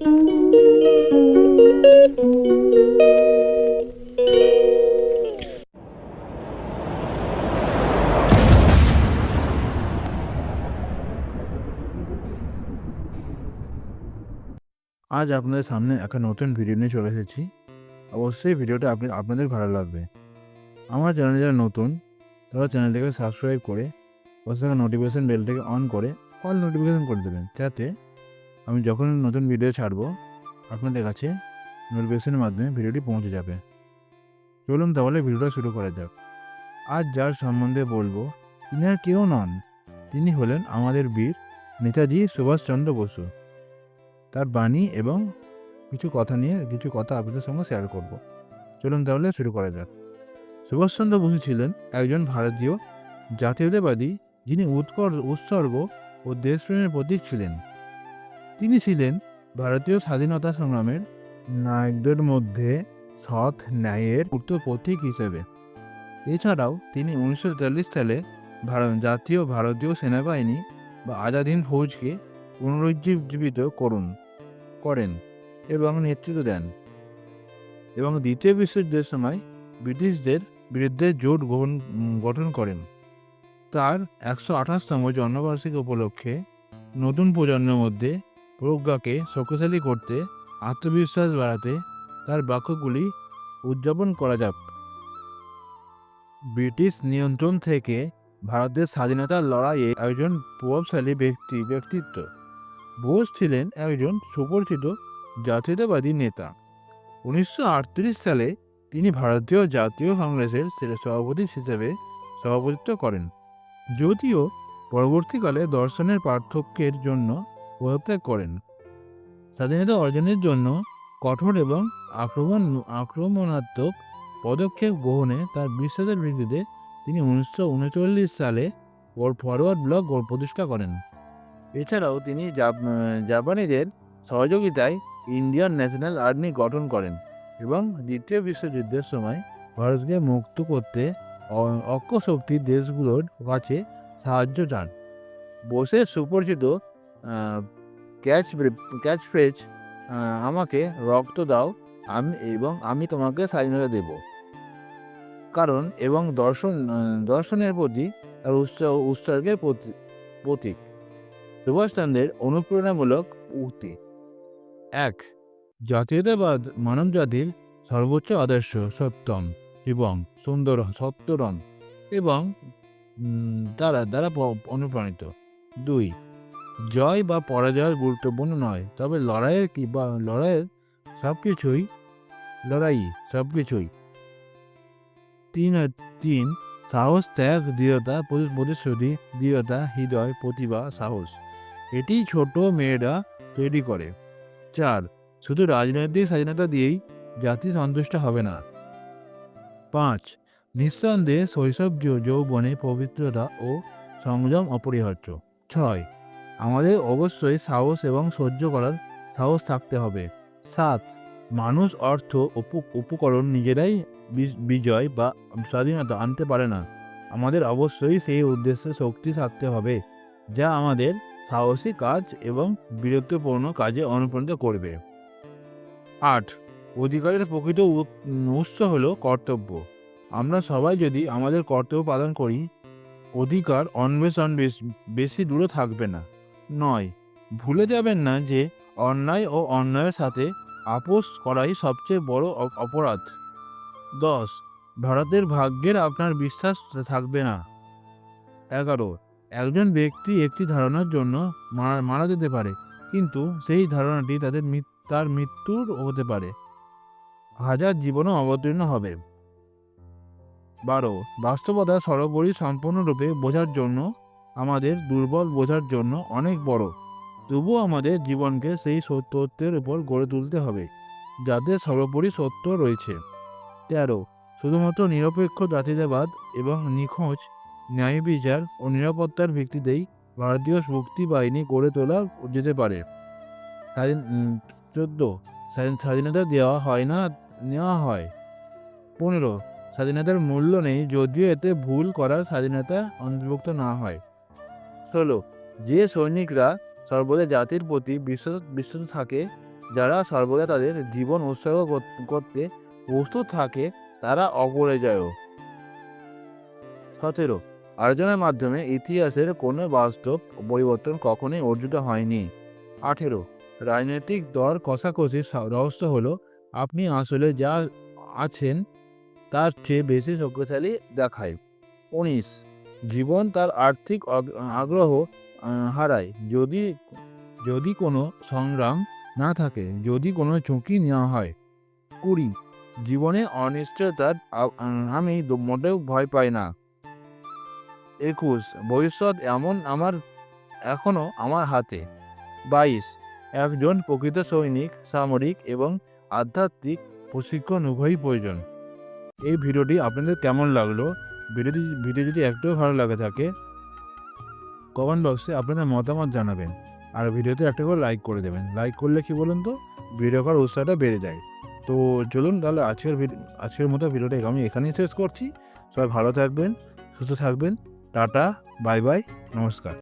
আজ আপনাদের সামনে একটা নতুন ভিডিও নিয়ে চলে এসেছি। অবশ্যই ভিডিওটা আপনি, আপনাদের ভালো লাগবে। আমার চ্যানেলে যারা নতুন, তারা চ্যানেলটাকে সাবস্ক্রাইব করে, পাশে থাকা নোটিফিকেশান বেলটাকে অন করে অল নোটিফিকেশান করে দেবেন, যাতে আমি যখন নতুন ভিডিও ছাড়বো, আপনাদের কাছে নোটিফিকেশানের মাধ্যমে ভিডিওটি পৌঁছে যাবে। চলুন তাহলে ভিডিওটা শুরু করা যাক। আজ যার সম্বন্ধে বলব, তিনি আর কেউ নন। তিনি হলেন আমাদের বীর নেতাজি সুভাষচন্দ্র বসু। তার বাণী এবং কিছু কথা নিয়ে কিছু কথা আপনাদের সঙ্গে শেয়ার করব। চলুন তাহলে শুরু করা যাক। সুভাষচন্দ্র বসু ছিলেন একজন ভারতীয় জাতীয়তাবাদী যিনি উৎকর্ষ উৎসর্গ ও দেশপ্রেমের প্রতীক ছিলেন। তিনি ছিলেন ভারতীয় স্বাধীনতা সংগ্রামের নায়কদের মধ্যে সৎ ন্যায়ের উত্তর প্রতীক হিসেবে। এছাড়াও তিনি উনিশশো তেতাল্লিশ সালে ভারত, জাতীয় ভারতীয় সেনাবাহিনী বা আজাদ হিন্দ ফৌজকে পুনরুজ্জীবিত করুন, করেন এবং নেতৃত্ব দেন। এবং দ্বিতীয় বিশ্বযুদ্ধের সময় ব্রিটিশদের বিরুদ্ধে জোট গ্রহণ, গঠন করেন। তার একশো আঠাশতম জন্মবার্ষিকী উপলক্ষে নতুন প্রজন্মের মধ্যে প্রজ্ঞাকে শক্তিশালী করতে, আত্মবিশ্বাস বাড়াতে তার বাক্যগুলি উদযাপন করা যাক। ব্রিটিশ নিয়ন্ত্রণ থেকে ভারতের স্বাধীনতার লড়াইয়ে একজন প্রভাবশালী ব্যক্তি, ব্যক্তিত্ব। বোস ছিলেন একজন সুপরিচিত জাতীয়তাবাদী নেতা। উনিশশো আটত্রিশ সালে তিনি ভারতীয় জাতীয় কংগ্রেসের সভাপতি হিসেবে সভাপতিত্ব করেন। যদিও পরবর্তীকালে দর্শনের পার্থক্যের জন্য পদত্যাগ করেন। স্বাধীনতা অর্জনের জন্য কঠোর এবং আক্রমণ, আক্রমণাত্মক পদক্ষেপ গ্রহণে তার বিশ্বাসের ভিত্তিতে তিনি উনিশশো উনচল্লিশ সালে ওর ফরওয়ার্ড ব্লক প্রতিষ্ঠা করেন। এছাড়াও তিনি জাপ- জাপানিদের সহযোগিতায় ইন্ডিয়ান ন্যাশনাল আর্মি গঠন করেন এবং দ্বিতীয় বিশ্বযুদ্ধের সময় ভারতকে মুক্ত করতে অ- অক্ষ দেশগুলোর কাছে সাহায্য চান। বোসের সুপরিচিত ক্যাচ ক্যাচ ফ্রেজ আমাকে রক্ত দাও, আমি এবং আমি তোমাকে স্বাধীনতা দেব। কারণ এবং দর্শন দর্শনের প্রতি তার উৎসাহ উৎসর্গের প্রতি- প্রতীক। সুভাষচন্দ্রের অনুপ্রেরণামূলক উক্তি। এক, জাতীয়তাবাদ মানব জাতির সর্বোচ্চ আদর্শ সত্যম এবং সুন্দর সত্যরম এবং দ্বারা দ্বারা অনুপ্রাণিত। দুই জয় বা পরাজয় গুরুত্বপূর্ণ নয়, তবে লড়াইয়ের কি বা লড়াইয়ের সব কিছুই লড়াই সব কিছুই তিন তিন, সাহস, ত্যাগ, দৃঢ়তা প্রতিশ্রুতি, দৃঢ়তা, হৃদয়, প্রতিভা, সাহস, এটি ছোট মেয়েরা তৈরি করে। চার, শুধু রাজনৈতিক স্বাধীনতা দিয়েই জাতি সন্তুষ্ট হবে না। পাঁচ, নিঃসন্দেহে শৈশব যৌবনে পবিত্রতা ও সংযম অপরিহার্য। ছয় আমাদের অবশ্যই সাহস এবং সহ্য করার সাহস থাকতে হবে। সাত, মানুষ অর্থ উপ- উপকরণ নিজেরাই বিজয় বা স্বাধীনতা আনতে পারে না। আমাদের অবশ্যই সেই উদ্দেশ্যে শক্তি থাকতে হবে, যা আমাদের সাহসী কাজ এবং বীরত্বপূর্ণ কাজে অনুপ্রাণিত করবে। আট, অধিকারের প্রকৃত উৎস হল কর্তব্য। আমরা সবাই যদি আমাদের কর্তব্য পালন করি, অধিকার অন্বেষণ বেশি দূরে থাকবে না। নয়। ভুলে যাবেন না যে অন্যায় ও অন্যায়ের সাথে আপোষ করাই সবচেয়ে বড় অপরাধ। দশ। ভারতের ভাগ্যের আপনার বিশ্বাস থাকবে না। এগারো। একজন ব্যক্তি একটি ধারণার জন্য মারা মারা যেতে পারে, কিন্তু সেই ধারণাটি তাদের তার মৃত্যুর হতে পারে। হাজার জীবনও অবতীর্ণ হবে। বারো। বাস্তবতা সর্বোপরি সম্পূর্ণরূপে বোঝার জন্য আমাদের দুর্বল বোঝার জন্য অনেক বড়। তবুও আমাদের জীবনকে সেই সত্যত্বের উপর গড়ে তুলতে হবে, যাতে সর্বোপরি সত্য রয়েছে। তেরো, শুধুমাত্র নিরপেক্ষ জাতীয়তাবাদ এবং নিখোঁজ, ন্যায় বিচার ও নিরাপত্তার ভিত্তিতেই ভারতীয় মুক্তি বাহিনী গড়ে তোলা যেতে পারে। স্বাধীন চোদ্দ স্বাধীনতা দেওয়া হয় না, নেওয়া হয়। পনেরো, স্বাধীনতার মূল্য নেই, যদিও এতে ভুল করার স্বাধীনতা অন্তর্ভুক্ত না হয়। ষোলো যে সৈনিকরা সর্বদা জাতির প্রতি বিশ্বাস বিশ্বাস থাকে, যারা সর্বদা তাদের জীবন উৎসর্গ করতে প্রস্তুত থাকে, তারা অপরাজয় সতেরো আয়োজনের মাধ্যমে ইতিহাসের কোনো বাস্তব পরিবর্তন কখনোই অর্জিত হয়নি। আঠেরো, রাজনৈতিক দর কষাকষির রহস্য হলো, আপনি আসলে যা আছেন, তার চেয়ে বেশি শক্তিশালী দেখায়। উনিশ জীবন তার আর্থিক আগ্রহ হারায়। যদি যদি কোনো সংগ্রাম না থাকে, যদি কোনো ঝুঁকি নেওয়া হয়, কুড়ি। জীবনে অনিশ্চয়তার আমি মোটেও ভয় পাই না। একুশ। ভবিষ্যৎ এমন আমার এখনও আমার হাতে। বাইশ। একজন প্রকৃত সৈনিক, সামরিক এবং আধ্যাত্মিক প্রশিক্ষণ উভয়ই প্রয়োজন। এই ভিডিওটি আপনাদের কেমন লাগল? ভিডিওটি ভিডিও যদি একটুও ভালো লাগে থাকে কমেন্ট বক্সে আপনাদের মতামত জানাবেন। আর ভিডিওতে একটা করে লাইক করে দেবেন। লাইক করলে কি বলুন তো? ভিডিও করার উৎসাহটা বেড়ে যায়। তো চলুন তাহলে আজকের আজকের মতো ভিডিওটা আমি এখানেই শেষ করছি। সবাই ভালো থাকবেন, সুস্থ থাকবেন। টাটা বাই বাই নমস্কার।